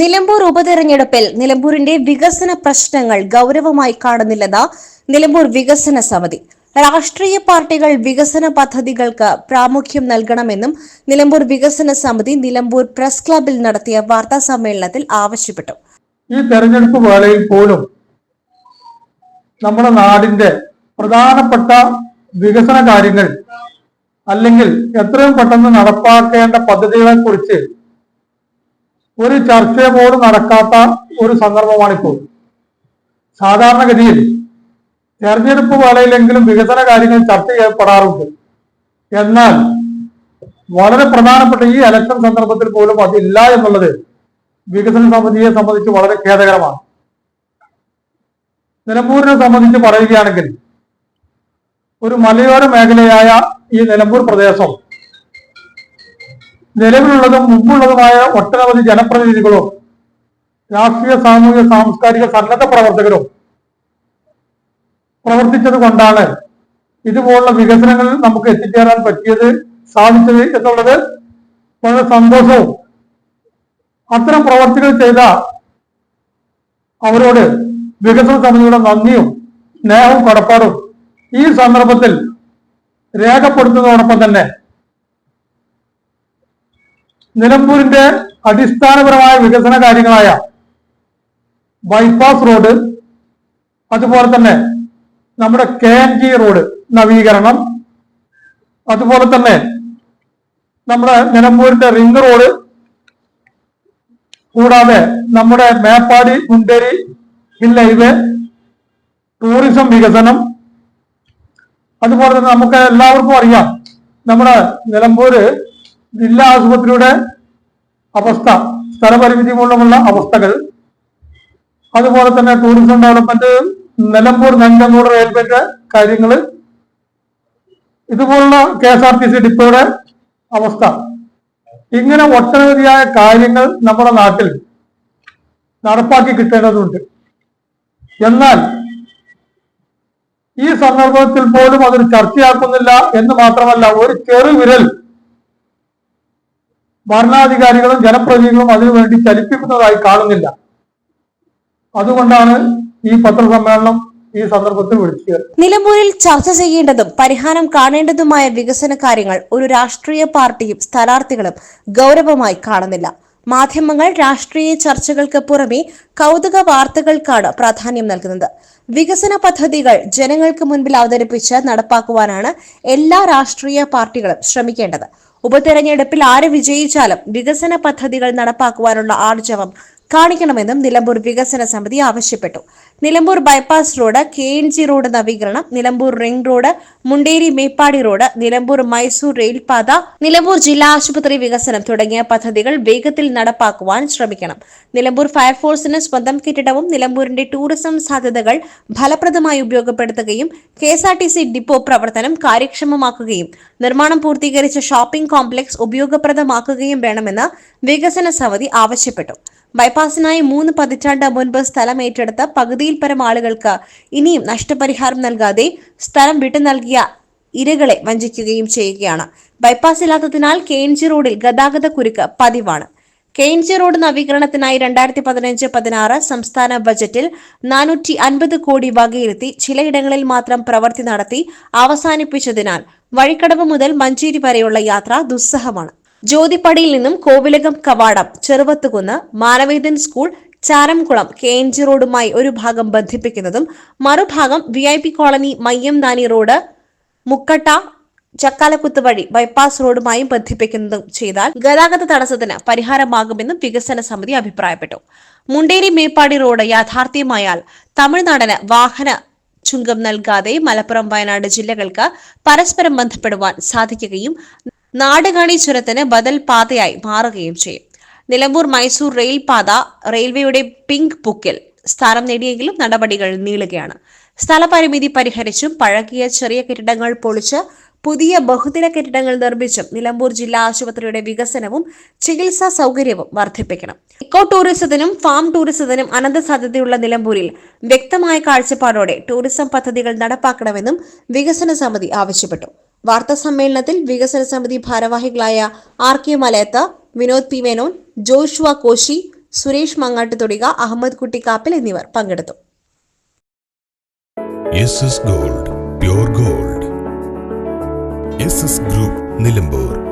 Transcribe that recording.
നിലമ്പൂർ ഉപതെരഞ്ഞെടുപ്പിൽ നിലമ്പൂരിന്റെ വികസന പ്രശ്നങ്ങൾ ഗൗരവമായി കാണുന്നില്ലെന്ന് നിലമ്പൂർ വികസന സമിതി. രാഷ്ട്രീയ പാർട്ടികൾ വികസന പദ്ധതികൾക്ക് പ്രാമുഖ്യം നൽകണമെന്നും നിലമ്പൂർ വികസന സമിതി നിലമ്പൂർ പ്രസ് ക്ലബിൽ നടത്തിയ വാർത്താ സമ്മേളനത്തിൽ ആവശ്യപ്പെട്ടു. ഈ തെരഞ്ഞെടുപ്പ് വേളയിൽ പോലും നമ്മുടെ നാടിന്റെ പ്രധാനപ്പെട്ട വികസന കാര്യങ്ങൾ അല്ലെങ്കിൽ എത്രയും പെട്ടെന്ന് നടപ്പാക്കേണ്ട പദ്ധതികളെ കുറിച്ച് ഒരു ചർച്ച പോലും നടക്കാത്ത ഒരു സന്ദർഭമാണിപ്പോൾ. സാധാരണഗതിയിൽ തെരഞ്ഞെടുപ്പ് വേളയിലെങ്കിലും വികസന കാര്യങ്ങൾ ചർച്ച ചെയ്യപ്പെടാറുണ്ട്. എന്നാൽ വളരെ പ്രധാനപ്പെട്ട ഈ ഇലക്ഷൻ സന്ദർഭത്തിൽ പോലും അതില്ല എന്നുള്ളത് വികസന സമിതിയെ സംബന്ധിച്ച് വളരെ ഖേദകരമാണ്. നിലമ്പൂരിനെ സംബന്ധിച്ച് പറയുകയാണെങ്കിൽ ഒരു മലയോര മേഖലയായ ഈ നിലമ്പൂർ പ്രദേശം നിലവിലുള്ളതും മുമ്പുള്ളതുമായ ഒട്ടനവധി ജനപ്രതിനിധികളോ രാഷ്ട്രീയ സാമൂഹിക സാംസ്കാരിക സന്നദ്ധ പ്രവർത്തകരും പ്രവർത്തിച്ചത് കൊണ്ടാണ് ഇതുപോലുള്ള വികസനങ്ങൾ നമുക്ക് എത്തിച്ചേരാൻ പറ്റിയത് സാധിച്ചത് എന്നുള്ളത് വളരെ സന്തോഷവും അത്തരം പ്രവർത്തികൾ ചെയ്ത അവരോട് വികസന സമിതിയുടെ നന്ദിയും സ്നേഹവും കടപ്പാടും ഈ സന്ദർഭത്തിൽ രേഖപ്പെടുത്തുന്നതോടൊപ്പം തന്നെ നിലമ്പൂരിന്റെ അടിസ്ഥാനപരമായ വികസന കാര്യങ്ങളായ ബൈപ്പാസ് റോഡ് അതുപോലെ തന്നെ നമ്മുടെ കെ എൻ ജി റോഡ് നവീകരണം അതുപോലെ തന്നെ നമ്മുടെ നിലമ്പൂരിന്റെ റിംഗ് റോഡ് കൂടാതെ നമ്മുടെ Meppadi Munderi hill highway tourism വികസനം അതുപോലെ തന്നെ നമുക്ക് എല്ലാവർക്കും അറിയാം നമ്മുടെ നിലമ്പൂര് ജില്ലാ ആശുപത്രിയുടെ അവസ്ഥ സ്ഥലപരിമിതി മൂലമുള്ള അവസ്ഥകൾ അതുപോലെ തന്നെ ടൂറിസം ഡെവലപ്മെന്റ് നിലമ്പൂർ നഞ്ചങ്ങോട് റെയിൽവേന്റെ കാര്യങ്ങൾ ഇതുപോലുള്ള K S R T C ഡിപ്പോയുടെ അവസ്ഥ. ഇങ്ങനെ ഒട്ടനവധിയായ കാര്യങ്ങൾ നമ്മുടെ നാട്ടിൽ നടപ്പാക്കി കിട്ടേണ്ടതുണ്ട്. എന്നാൽ ഈ സന്ദർഭത്തിൽ പോലും അതൊരു ചർച്ചയാക്കുന്നില്ല എന്ന് മാത്രമല്ല ഒരു ചെറു വിരൽ ഭരണാധികാരികളും ജനപ്രതിനിധികളും അതിനുവേണ്ടി ചലിപ്പിക്കുന്നതായി കാണുന്നില്ല. അതുകൊണ്ടാണ് ഈ പത്രസമ്മേളനം ഈ സന്ദർഭത്തിൽ വിളിച്ചത്. നിലമ്പൂരിൽ ചർച്ച ചെയ്യേണ്ടതും പരിഹാരം കാണേണ്ടതുമായ വികസന കാര്യങ്ങൾ ഒരു രാഷ്ട്രീയ പാർട്ടിയും സ്ഥാനാർത്ഥികളും ഗൗരവമായി കാണുന്നില്ല. മാധ്യമങ്ങൾ രാഷ്ട്രീയ ചർച്ചകൾക്ക് പുറമെ കൗതുക വാർത്തകൾക്കാണ് പ്രാധാന്യം നൽകുന്നത്. വികസന പദ്ധതികൾ ജനങ്ങൾക്ക് മുൻപിൽ അവതരിപ്പിച്ച് നടപ്പാക്കുവാനാണ് എല്ലാ രാഷ്ട്രീയ പാർട്ടികളും ശ്രമിക്കേണ്ടത്. ഉപതെരഞ്ഞെടുപ്പിൽ ആര് വിജയിച്ചാലും വികസന പദ്ധതികൾ നടപ്പാക്കുവാനുള്ള ആർജവം കാണിക്കണമെന്നും നിലമ്പൂർ വികസന സമിതി ആവശ്യപ്പെട്ടു. Nilambur bypass road K N G road നവീകരണം Nilambur ring road Munderi Meppadi road Nilambur Mysore റെയിൽപാത Nilambur ജില്ലാ ആശുപത്രി വികസനം തുടങ്ങിയ പദ്ധതികൾ വേഗത്തിൽ നടപ്പാക്കുവാൻ ശ്രമിക്കണം. നിലമ്പൂർ ഫയർഫോഴ്സിന് സ്വന്തം കെട്ടിടവും നിലമ്പൂരിന്റെ ടൂറിസം സാധ്യതകൾ ഫലപ്രദമായി ഉപയോഗപ്പെടുത്തുകയും K S R T C depot പ്രവർത്തനം കാര്യക്ഷമമാക്കുകയും നിർമ്മാണം പൂർത്തീകരിച്ച ഷോപ്പിംഗ് കോംപ്ലക്സ് ഉപയോഗപ്രദമാക്കുകയും വേണമെന്ന് വികസന സമിതി ആവശ്യപ്പെട്ടു. ബൈപ്പാസിനായി മൂന്ന് പതിറ്റാണ്ട് മുൻപ് സ്ഥലം ഏറ്റെടുത്ത പകുതിയിൽ പരം ആളുകൾക്ക് ഇനിയും നഷ്ടപരിഹാരം നൽകാതെ സ്ഥലം വിട്ടു നൽകിയ ഇരകളെ വഞ്ചിക്കുകയും ചെയ്യുകയാണ്. ബൈപ്പാസ് ഇല്ലാത്തതിനാൽ കെ എൻ ജി റോഡിൽ ഗതാഗത കുരുക്ക് പതിവാണ്. കെ എൻ ജി റോഡ് നവീകരണത്തിനായി രണ്ടായിരത്തി പതിനഞ്ച് പതിനാറ് സംസ്ഥാന ബജറ്റിൽ നാനൂറ്റി അൻപത് കോടി വകയിരുത്തി ചിലയിടങ്ങളിൽ മാത്രം പ്രവൃത്തി നടത്തി അവസാനിപ്പിച്ചതിനാൽ വഴിക്കടവ് മുതൽ മഞ്ചേരി വരെയുള്ള യാത്ര ദുസ്സഹമാണ്. ജ്യോതിപ്പടിയിൽ നിന്നും കോവിലകം കവാടം Cheruvathukunnu Manavedan school Charamkulam K N G റോഡുമായി ഒരു ഭാഗം ബന്ധിപ്പിക്കുന്നതും മറുഭാഗം V I P colony Mayyamdani road Mukkatta Chakkalakuth വഴി ബൈപ്പാസ് റോഡുമായും ബന്ധിപ്പിക്കുന്നതും ചെയ്താൽ ഗതാഗത തടസ്സത്തിന് പരിഹാരമാകുമെന്നും വികസന സമിതി അഭിപ്രായപ്പെട്ടു. മുണ്ടേരി മേപ്പാടി റോഡ് യാഥാർത്ഥ്യമായാൽ തമിഴ്നാടിന് വാഹന ചുങ്കം നൽകാതെ മലപ്പുറം വയനാട് ജില്ലകൾക്ക് പരസ്പരം ബന്ധപ്പെടുവാൻ സാധിക്കുകയും നാടുകാണി ചുരത്തിന് ബദൽ പാതയായി മാറുകയും ചെയ്യും. നിലമ്പൂർ മൈസൂർ റെയിൽ പാത റെയിൽവേയുടെ പിങ്ക് ബുക്കിൽ സ്ഥാനം നേടിയെങ്കിലും നടപടികൾ നീളുകയാണ്. സ്ഥലപരിമിതി പരിഹരിച്ചും പഴകിയ ചെറിയ കെട്ടിടങ്ങൾ പൊളിച്ച് പുതിയ ബഹുദിന കെട്ടിടങ്ങൾ നിർമ്മിച്ചും നിലമ്പൂർ ജില്ലാ ആശുപത്രിയുടെ വികസനവും ചികിത്സാ സൗകര്യവും വർദ്ധിപ്പിക്കണം. ഇക്കോ ടൂറിസത്തിനും ഫാം ടൂറിസത്തിനും അനന്ത സാധ്യതയുള്ള നിലമ്പൂരിൽ വ്യക്തമായ കാഴ്ചപ്പാടോടെ ടൂറിസം പദ്ധതികൾ നടപ്പാക്കണമെന്നും വികസന സമിതി ആവശ്യപ്പെട്ടു. വാർത്താ സമ്മേളനത്തിൽ വികസന സമിതി ഭാരവാഹികളായ R K Malayath Vinod P Menon Joshua Koshy Suresh Mangat തുടിക Ahmed Kuttikkappil എന്നിവർ പങ്കെടുത്തു. Gold gold. ഗ്രൂപ്പ് നിലമ്പൂർ.